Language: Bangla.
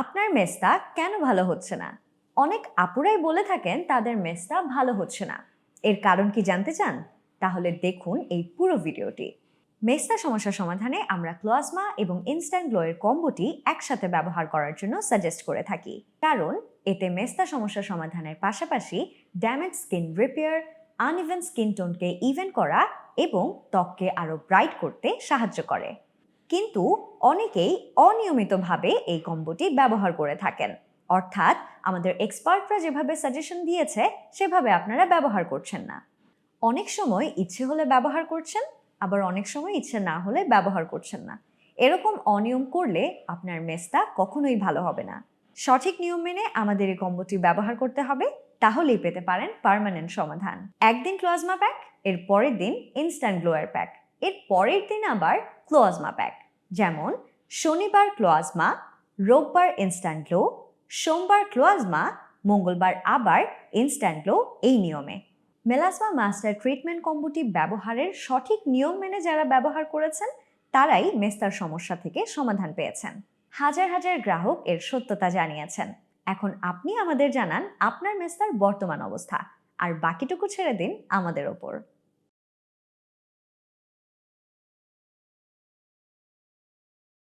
আপনার মেস্তা কেন ভালো হচ্ছে না? অনেক আপুরাই বলে থাকেন তাদের মেস্তা ভালো হচ্ছে না। এর কারণ কি জানতে চান? তাহলে দেখুন এই পুরো ভিডিওটি। মেস্তা সমস্যা সমাধানে আমরা ক্লোয়াজমা এবং ইনস্ট্যান্ট গ্লোয়ের কম্বোটি একসাথে ব্যবহার করার জন্য সাজেস্ট করে থাকি। কারণ এতে মেস্তা সমস্যা সমাধানের পাশাপাশি damage skin repair uneven skin টোনকে even করা এবং ত্বককে আরও ব্রাইট করতে সাহায্য করে। কিন্তু অনেকেই অনিয়মিতভাবে এই কম্বোটি ব্যবহার করে থাকেন। অর্থাৎ আমাদের এক্সপার্টরা যেভাবে সাজেশন দিয়েছে, সেভাবে আপনারা ব্যবহার করছেন না। অনেক সময় ইচ্ছে হলে ব্যবহার করছেন, আবার অনেক সময় ইচ্ছে না হলে ব্যবহার করছেন না। এরকম অনিয়ম করলে আপনার মেস্তা কখনোই ভালো হবে না। সঠিক নিয়ম মেনে আমাদের এই কম্বোটি ব্যবহার করতে হবে, তাহলেই পেতে পারেন পার্মানেন্ট সমাধান। একদিন ক্লোয়াজমা প্যাক, এর পরের দিন ইনস্ট্যান্ট গ্লোয়ার প্যাক এর পরের দিন আবার ক্লোয়াজমা প্যাক। যেমন, শনিবার ক্লোয়াজমা রোববার ইনস্ট্যান্ট গ্লো সোমবার ক্লোয়াজমা মঙ্গলবার আবার ইনস্ট্যান্ট গ্লো এই নিয়মে। মেলাসমা মাস্টার ট্রিটমেন্ট কম্বোটি ব্যবহারের সঠিক নিয়ম মেনে যারা ব্যবহার করেছেন, তারাই মেস্তার সমস্যা থেকে সমাধান পেয়েছেন। হাজার হাজার গ্রাহক এর সত্যতা জানিয়েছেন। এখন আপনি আমাদের জানান আপনার মেস্তার বর্তমান অবস্থা, আর বাকিটুকু ছেড়ে দিন আমাদের ওপর।